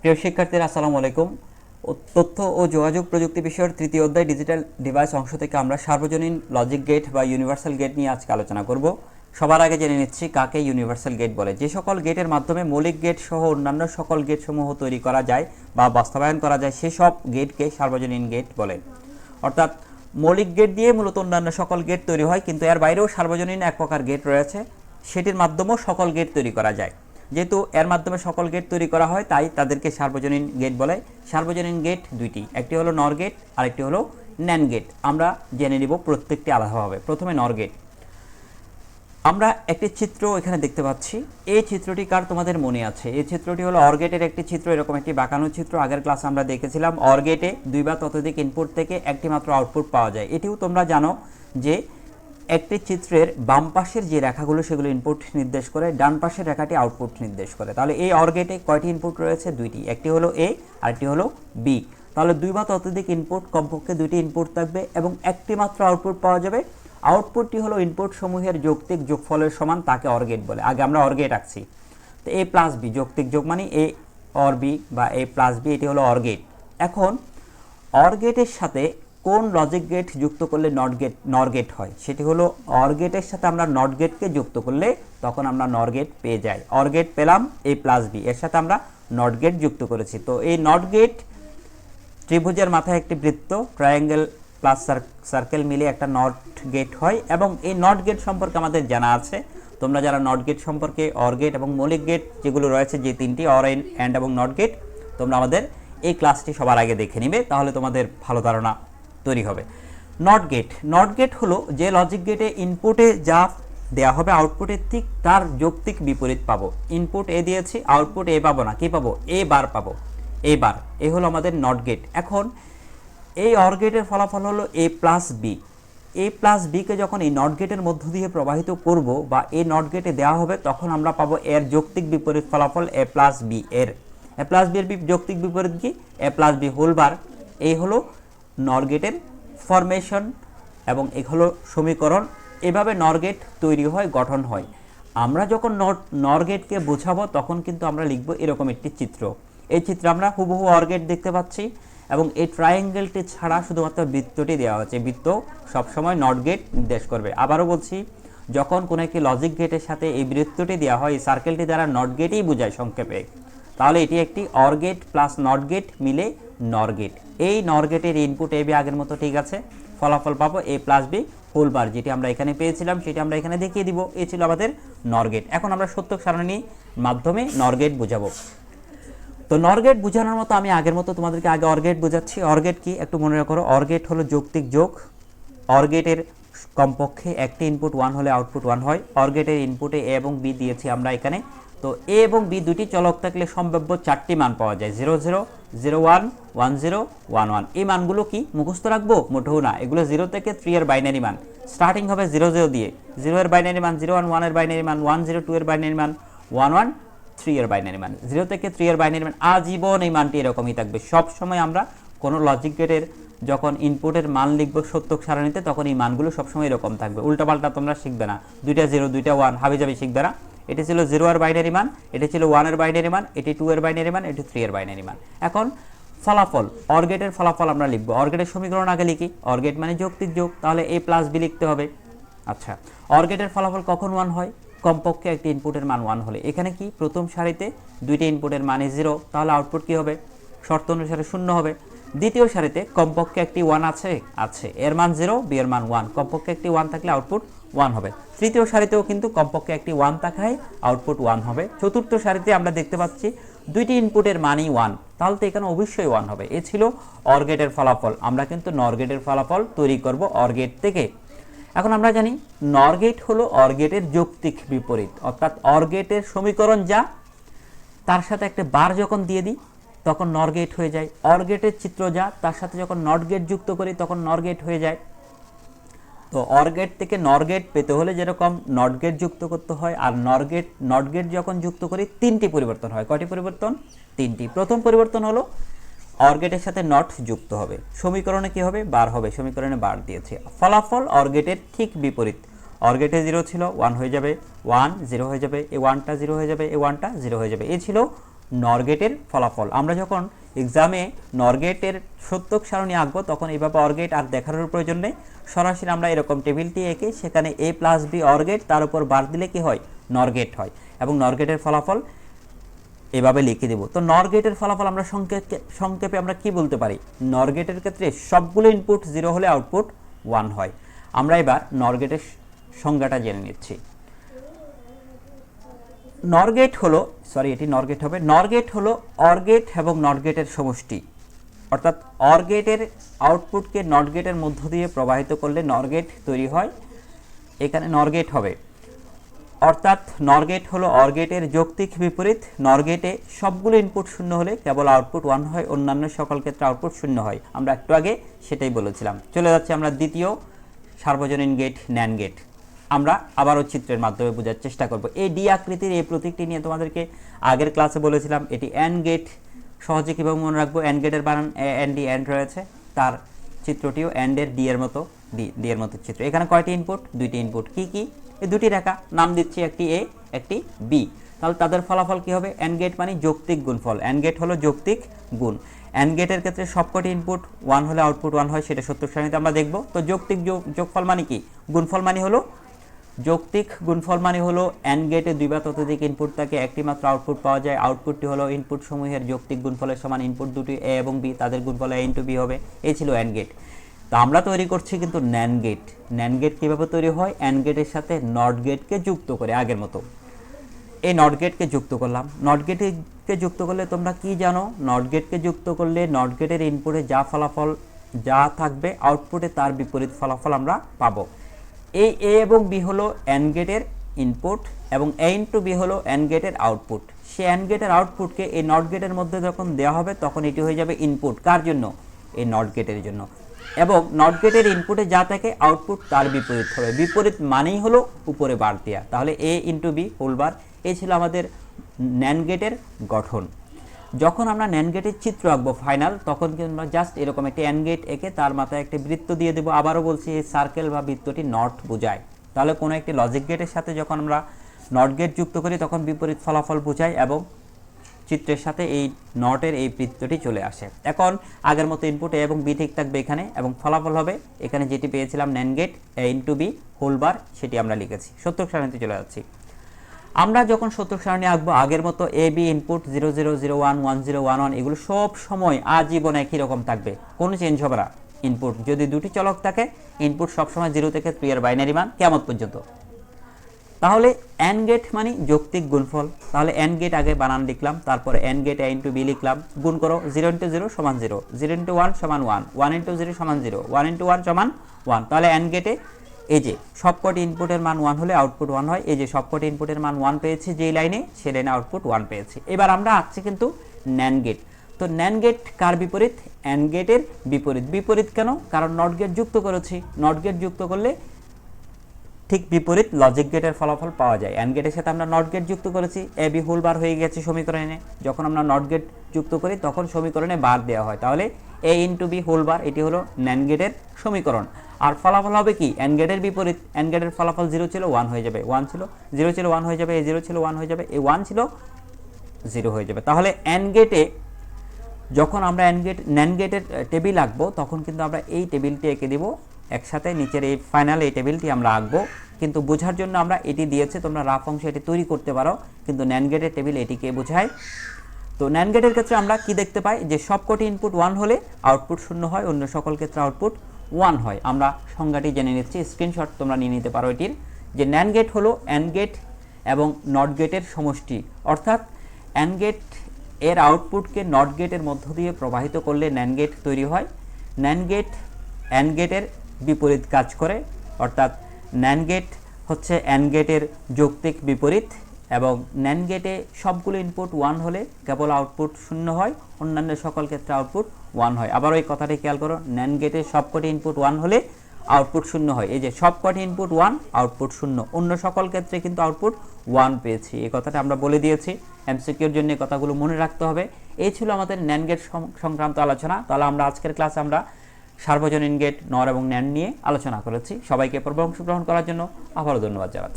প্রিয় শিক্ষার্থীরা, আসসালামু আলাইকুম। তথ্য ও যোগাযোগ প্রযুক্তি বিষয়ের তৃতীয় অধ্যায় ডিজিটাল ডিভাইস অংশ থেকে আমরা সার্বজনীন লজিক গেট বা ইউনিভার্সাল গেট নিয়ে আজকে আলোচনা করব। সবার আগে জেনে নিচ্ছি কাকে ইউনিভার্সাল গেট বলে। যে সকল গেটের মাধ্যমে মৌলিক গেট সহ অন্যান্য সকল গেট সমূহ তৈরি করা যায় বা বাস্তবায়ন করা যায় সেসব গেটকে সার্বজনীন গেট বলে। অর্থাৎ মৌলিক গেট দিয়ে মূলত অন্যান্য সকল গেট তৈরি হয়, কিন্তু এর বাইরেও সার্বজনীন এক প্রকার গেট রয়েছে। সেটির মাধ্যমেও সকল গেট তৈরি করা যায়। যেহেতু এর মাধ্যমে সকল গেট তৈরি করা হয়, তাই তাদেরকে সার্বজনীন গেট বলে। সার্বজনীন গেট দুইটি, একটি হলো নর গেট আরেকটি হলো ন্যান গেট আমরা জেনে নিব প্রত্যেকটি আলাদাভাবে। প্রথমে নর গেট আমরা একটি চিত্র এখানে দেখতে পাচ্ছি। এই চিত্রটি কার? তোমাদের মনে আছে। এই চিত্রটি হলো অর্গেটের একটি চিত্র, এরকম একটি বাঁকানো চিত্র। আগের ক্লাসে আমরা দেখেছিলাম। অর্গেটে দুই বা ততোধিক ইনপুট থেকে একটি মাত্র আউটপুট পাওয়া যায়। এটিও তোমরা জানো যে একটি চিত্রের বাম পাশের যে রেখাগুলো সেগুলো ইনপুট নির্দেশ করে, ডান পাশের রেখাটি আউটপুট নির্দেশ করে। তাহলে এই অর্গেটে কয়টি ইনপুট রয়েছে? দুইটি। একটি হলো এ আরেকটি হলো বি তাহলে দুই বা ততোধিক ইনপুট কমপক্ষে দুইটি ইনপুট থাকবে এবং একটি মাত্র আউটপুট পাওয়া যাবে। আউটপুটটি হলো ইনপুট সমূহের যৌক্তিক যোগফলের সমান তাকে অর্গেট বলে। আগে আমরা অর্গেট আঁকছি। তো এ প্লাস বি যৌক্তিক যোগ মানে এ অর বি বা এ প্লাস বি এটি হলো অর্গেট এখন অর্গেটের সাথে কোন লজিক গেট যুক্ত করলে নট গেট নর গেট হয়? সেটি হলো অর গেটের সাথে আমরা নট গেটকে যুক্ত করলে তখন আমরা নর গেট পেয়ে যাই। অর গেট পেলাম এ প্লাস বি এর সাথে আমরা নট গেট যুক্ত করেছি। তো এই নট গেট ত্রিভুজের মাথায় একটি বৃত্ত ট্রায়াঙ্গেল প্লাস সার্কেল মিলে একটা নট গেট হয় এবং এই নট গেট সম্পর্কে আমাদের জানা আছে। তোমরা যারা নট গেট সম্পর্কে অর গেট এবং মৌলিক গেট যেগুলো রয়েছে, যে তিনটি অর এন অ্যান্ড এবং নট গেট তোমরা আমাদের এই ক্লাসটি সবার আগে দেখে নিবে। তাহলে তোমাদের ভালো ধারণা তৈরি হবে। নট গেট নট গেট হলো যে লজিক গেটে ইনপুটে যা দেয়া হবে আউটপুটের ঠিক তার যৌক্তিক বিপরীত পাবো। ইনপুট এ দিয়েছি আউটপুট এ পাবো না, কি পাবো? এ বার পাবো। এ বার এ হলো আমাদের নট গেট এখন এই অর গেটের ফলাফল হলো A plus B A plus বিকে যখন এই নট গেটের মধ্য দিয়ে প্রবাহিত করব বা এই নট গেটে দেওয়া হবে, তখন আমরা পাবো এর যৌক্তিক বিপরীত ফলাফল এ প্লাস বি এর। এ প্লাস বি এর যৌক্তিক বিপরীত কি? A plus B whole bar এই হলো নর গেটের ফরমেশন এবং এ হলো সমীকরণ এভাবে নর গেট তৈরি হয়, গঠন হয়। আমরা যখন নট নর গেটকে বোঝাবো, তখন কিন্তু আমরা লিখব এরকম একটি চিত্র। এই চিত্রে আমরা হুবহু অর্গেট দেখতে পাচ্ছি এবং এই ট্রায়াঙ্গেলটি ছাড়া শুধুমাত্র বৃত্তটি দেওয়া হচ্ছে বৃত্ত সবসময় নট গেট নির্দেশ করবে। আবারও বলছি, যখন কোনো একটি লজিক গেটের সাথে এই বৃত্তটি দেওয়া হয়, এই সার্কেলটি দ্বারা নট বোঝায় সংক্ষেপে। তাহলে এটি একটি অর গেট প্লাস নট মিলে নর গেট এই নর গেটের ইনপুট এ বি আগের মতো ঠিক আছে। ফলাফল পাবো A plus B whole bar যেটি আমরা এখানে পেয়েছিলাম, সেটি আমরা এখানে দেখিয়ে দিব। এ ছিল আমাদের নর গেট এখন আমরা সত্যক সারণী মাধ্যমে নর গেট বোঝাবো। তো নরগেট বোঝানোর মতো আমি আগের মতো তোমাদেরকে আগে অর্গেট বোঝাচ্ছি। অর্গেট কি? একটু মনে রাখো অর্গেট হলো যৌক্তিক যোগ। অর্গেটের কমপক্ষে একটি ইনপুট ওয়ান হলে আউটপুট ওয়ান হয়। অর্গেটের ইনপুটে এ এবং বি দিয়েছি আমরা এখানে। তো এ এবং বি দুটি চলক থাকলে সম্ভাব্য চারটি মান পাওয়া যায়, zero zero zero, one one, zero, one one. এই মানগুলো কি মুখস্থ রাখব? মোটেও না। এগুলো জিরো থেকে থ্রি এর বাইনারি মান। স্টার্টিং হবে জিরো জিরো দিয়ে। জিরো এর বাইনারি মান জিরো, ওয়ান ওয়ানের বাইনারি মান ওয়ান, জিরো, টু এর বাইনারি মান ওয়ান ওয়ান, থ্রি এর বাইনারি মান। জিরো থেকে থ্রি এর বাইনারি মান আজীবন এই মানটি এরকমই থাকবে। সব সময় আমরা কোনো লজিক গেটের যখন ইনপুটের মান লিখব সত্যক সারণীতে, তখন এই মানগুলো সবসময় এরকম থাকবে। উল্টাপাল্টা তোমরা শিখবে না। দুইটা জিরো, দুইটা ওয়ান হাবি যাবি শিখবে না। এটি ছিল জিরো আর বাইনারি মান, এটি ছিল ওয়ানের বাইনারি মান, এটি টু এর বাইনারি মান, এটি থ্রি এর বাইনারি মান। এখন ফলাফল অর্গেটের ফলাফল আমরা লিখব। অর্গেটের সমীকরণ আগে লিখি। অর্গেট মানে যৌক্তিক যোগ, তাহলে এ প্লাস বি লিখতে হবে। আচ্ছা অর্গেটের ফলাফল কখন ওয়ান হয়? কমপক্ষে একটি ইনপুটের মান ওয়ান হলে। এখানে কি? প্রথম সারিতে দুইটি ইনপুটের মানে জিরো তাহলে আউটপুট কি হবে? শর্ত অনুসারে শূন্য হবে। দ্বিতীয় সারিতে কমপক্ষে একটি ওয়ান আছে আছে। এর মান জিরো বি এর মান ওয়ান কমপক্ষে একটি ওয়ান থাকলে আউটপুট ওয়ান হবে। তৃতীয় সারিতেও কিন্তু কমপক্ষে একটি ওয়ান থাকায় আউটপুট ওয়ান হবে। চতুর্থ সারিতে আমরা দেখতে পাচ্ছি দুইটি ইনপুটের মানই ওয়ান তাহলে তো এখানে অবশ্যই ওয়ান হবে। এ ছিল অর্গেটের ফলাফল। আমরা কিন্তু নরগেটের ফলাফল তৈরি করব অর্গেট থেকে। এখন আমরা জানি নরগেট হলো অর্গেটের যৌক্তিক বিপরীত। অর্থাৎ অর্গেটের সমীকরণ যা, তার সাথে একটা বার যখন দিয়ে দিই, তখন নরগেট হয়ে যায়। অর্গেটের চিত্র যা, তার সাথে যখন নট গেট যুক্ত করি, তখন নরগেট হয়ে যায়। তো অরগেট থেকে নরগেট পেতে হলে যেরকম নট গেট যুক্ত করতে হয়, আর নরগেট নট গেট যখন যুক্ত করি, তিনটি পরিবর্তন হয়। কয়টি পরিবর্তন? তিনটি। প্রথম পরিবর্তন হলো, অর্গেটের সাথে নট যুক্ত হবে। সমীকরণে কি হবে? বার হবে। সমীকরণে বার দিয়েছে। ফলাফল অর্গেটের ঠিক বিপরীত। অর্গেটে জিরো ছিল ওয়ান হয়ে যাবে ওয়ান জিরো হয়ে যাবে, এ ওয়ানটা জিরো হয়ে যাবে, এ ওয়ানটা জিরো হয়ে যাবে। এ ছিল নর গেটের ফলাফল। আমরা যখন এক্সামে নর গেটের সত্যক সারণী আঁকবো, তখন এইভাবে অর গেট আর দেখানোর প্রয়োজন নেই। সরাসরি আমরা এরকম টেবিলটি এঁকে সেখানে A plus B or gate তার উপর বার দিলে কি হয়? নর গেট হয়। এবং নর গেটের ফলাফল এভাবে লিখে দেব। তো নর গেটের ফলাফল আমরা সংক্ষেপে সংক্ষেপে আমরা কি বলতে পারি? নর গেটের ক্ষেত্রে সবগুলো ইনপুট জিরো হলে আউটপুট ওয়ান হয়। আমরা এবার নর গেটের সংজ্ঞাটা জেনে নিচ্ছি। নর গেট হলো সরি এটি নর গেট হবে নর গেট হলো অর গেট এবং নট গেটের সমষ্টি। অর্থাৎ অর গেটের আউটপুটকে নট গেটের মধ্য দিয়ে প্রবাহিত করলে নরগেট তৈরি হয়, এখানে নরগেট হবে। অর্থাৎ নরগেট হলো অরগেটের যৌক্তিক বিপরীত, নরগেটে সবগুলো ইনপুট শূন্য হলে কেবল আউটপুট ওয়ান হয়, অন্যান্য সকল ক্ষেত্রে আউটপুট শূন্য হয়। আমরা একটু আগে সেটাই বলেছিলাম। চলে যাচ্ছে আমরা দ্বিতীয় সার্বজনীন গেট ন্যান গেট আমরা আবারও চিত্রের মাধ্যমে বোঝার চেষ্টা করব। এই ডি আকৃতির এই প্রতীকটি নিয়ে তোমাদেরকে আগের ক্লাসে বলেছিলাম, এটি অ্যান গেট সহজে কীভাবে মনে রাখব? অ্যান গেটের বানান এন ডি অ্যান্ড রয়েছে। তার চিত্রটিও অ্যান্ডের ডি এর মতো ডি ডি এর মতো চিত্র। এখানে কয়টি ইনপুট দুইটি ইনপুট কি কি? এই দুটি রেখা। নাম দিচ্ছি একটি এ একটি বি তাহলে তাদের ফলাফল কি হবে? অ্যান গেট মানে যৌক্তিক গুণফল। অ্যান গেট হলো যৌক্তিক গুণ। অ্যান গেটের ক্ষেত্রে সবকটি ইনপুট ওয়ান হলে আউটপুট ওয়ান হয়, সেটা সত্তর শ্রেণীতে আমরা দেখব। তো যৌক্তিক যোগ যোগফল মানে কি? গুণফল মানে হলো যৌক্তিক গুণফল মানে হলো অ্যান গেটে দুই বা ততোধিক ইনপুট থাকে একটি মাত্র আউটপুট পাওয়া যায়। আউটপুটটি হলো ইনপুট সমূহের যৌক্তিক গুণফলের সমান ইনপুট দুটি এ এবং বি তাদের গুণফল এ ইন্টু বি হবে। এই ছিল অ্যান গেট তো আমরা তৈরি করছি কিন্তু ন্যান গেট ন্যান গেট কীভাবে তৈরি হয়? অ্যান গেটের সাথে নট গেটকে যুক্ত করে আগের মতো। এই নট গেটকে যুক্ত করলাম। নট গেটকে যুক্ত করলে তোমরা কি জানো? নট গেটকে যুক্ত করলে নট গেটের ইনপুটে যা ফলাফল যা থাকবে আউটপুটে তার বিপরীত ফলাফল আমরা পাবো। এই এ এবং বি হলো অ্যান গেটের ইনপুট এবং এ ইন্টু বি হলো অ্যান গেটের আউটপুট সে অ্যান গেটের আউটপুটকে এই নট গেটের মধ্যে যখন দেওয়া হবে, তখন এটি হয়ে যাবে ইনপুট কার জন্য? এই নট জন্য। এবং নট ইনপুটে যা থাকে আউটপুট তার বিপরীত হবে। বিপরীত মানেই হলো উপরে বার দেওয়া তাহলে A into B whole bar এই ছিল আমাদের ন্যান গেটের গঠন। যখন আমরা ন্যান গেটের চিত্র আঁকবো ফাইনাল তখন কিন্তু আমরা জাস্ট এরকম একটি অ্যান গেট এঁকে তার মাথায় একটি বৃত্ত দিয়ে দেবো। আবারও বলছি, এই সার্কেল বা বৃত্তটি নট বোঝায়। তাহলে কোনো একটি লজিক গেটের সাথে যখন আমরা নট গেট যুক্ত করি, তখন বিপরীত ফলাফল বোঝায় এবং চিত্রের সাথে এই নটের এই বৃত্তটি চলে আসে। এখন আগের মতো ইনপুট এ এবং বি ঠিক থাকবে এখানে এবং ফলাফল হবে এখানে যেটি পেয়েছিলাম NAND gate A into B whole bar সেটি আমরা লিখেছি। সত্তর সারণীতে চলে যাচ্ছি। আমরা যখন সত্তর সারণী আঁকবো, আগের মতো A B input zero zero zero one one zero one one এগুলো সব সময় আজীবন একই রকম থাকবে? কোনো চেঞ্জ হবে না। ইনপুট যদি দুটি চলক থাকে ইনপুট সবসময় জিরো থেকে থ্রি এর বাইনারি মান কেমন পর্যন্ত? তাহলে এন গেট মানে যৌক্তিক গুণফল। তাহলে এন গেট আগে বানান লিখলাম, তারপরে AND gate A into B লিখলাম। গুণ করো জিরো ইন্টু জিরো সমান জিরো জিরো ইন্টু ওয়ান সমান ওয়ান ওয়ান ইন্টু জিরো সমান জিরো ওয়ান ইন্টু ওয়ান সমান ওয়ান তাহলে এন গেটে এই যে, সবকটি ইনপুটের মান ওয়ান হলে আউটপুট ওয়ান হয়। এই যে, সবকটি ইনপুটের মান ওয়ান পেয়েছি যেই লাইনে সে লাইনে আউটপুট ওয়ান পেয়েছি। এবার আমরা আঁকছি কিন্তু ন্যান গেট তো ন্যান গেট কার বিপরীত? অ্যান গেটের বিপরীত। বিপরীত কেন? কারণ নট গেট যুক্ত করেছি। নট গেট যুক্ত করলে ঠিক বিপরীত লজিক গেটের ফলাফল পাওয়া যায়। অ্যান্ড গেটের সাথে আমরা নট গেট যুক্ত করেছি। এ বি হোল বার হয়ে গেছে সমীকরণে। যখন আমরা নট গেট যুক্ত করি, তখন সমীকরণে বার দেওয়া হয়। তাহলে A into B whole bar এটি হলো ন্যান গেটের সমীকরণ। আর ফলাফল হবে কি? অ্যান গেটের বিপরীত অ্যান গেটের ফলাফল জিরো ছিল ওয়ান হয়ে যাবে। ওয়ান ছিল জিরো ছিল ওয়ান হয়ে যাবে। এ জিরো ছিল ওয়ান হয়ে যাবে। এ ওয়ান ছিল জিরো হয়ে যাবে। তাহলে অ্যান গেটে যখন আমরা অ্যান গেট ন্যান গেটের টেবিল আঁকবো, তখন কিন্তু আমরা এই টেবিলটি এঁকে দেব একসাথে। নিচের এই ফাইনাল এই টেবিলটি আমরা আঁকবো। কিন্তু বোঝার জন্য আমরা এটি দিয়েছে, তোমরা রাফ অংশে এটি তৈরি করতে পারো। কিন্তু ন্যান গেটের টেবিল এটিকে বোঝায়। তো ন্যান গেটের ক্ষেত্রে আমরা কি দেখতে পাই? যে সবকটি ইনপুট ওয়ান হলে আউটপুট শূন্য হয়, অন্য সকল ক্ষেত্রে আউটপুট ওয়ান হয়। আমরা সংজ্ঞাটি জেনে নিচ্ছি স্ক্রিনশট তোমরা নিয়ে নিতে পারো এটির। যে ন্যান গেট হলো অ্যান গেট এবং নট গেটের সমষ্টি। অর্থাৎ অ্যান গেটের আউটপুটকে নট গেটের মধ্য দিয়ে প্রবাহিত করলে ন্যান গেট তৈরি হয়। ন্যান গেট অ্যান গেটের বিপরীত কাজ করে। অর্থাৎ ন্যান গেট হচ্ছে অ্যান গেটের যৌক্তিক বিপরীত। এবং ন্যান গেটে সবগুলো ইনপুট ওয়ান হলে কেবল আউটপুট শূন্য হয়, অন্যান্য সকল ক্ষেত্রে আউটপুট ওয়ান হয়। আবার ওই কথাটি খেয়াল করো ন্যান গেটে সবকটি ইনপুট ওয়ান হলে আউটপুট শূন্য হয়। এই যে সবকটি ইনপুট ওয়ান আউটপুট শূন্য। অন্য সকল ক্ষেত্রে কিন্তু আউটপুট ওয়ান পেয়েছি। এই কথাটা আমরা বলে দিয়েছি। এমসিকিউর জন্য কথাগুলো মনে রাখতে হবে। এই ছিল আমাদের ন্যান গেট সংক্রান্ত আলোচনা। তাহলে আমরা আজকের ক্লাসে আমরা সার্বজনীন গেট নর এবং ন্যান নিয়ে আলোচনা করেছি। সবাইকে পর্ব অংশগ্রহণ করার জন্য আবারও ধন্যবাদ জানাচ্ছি।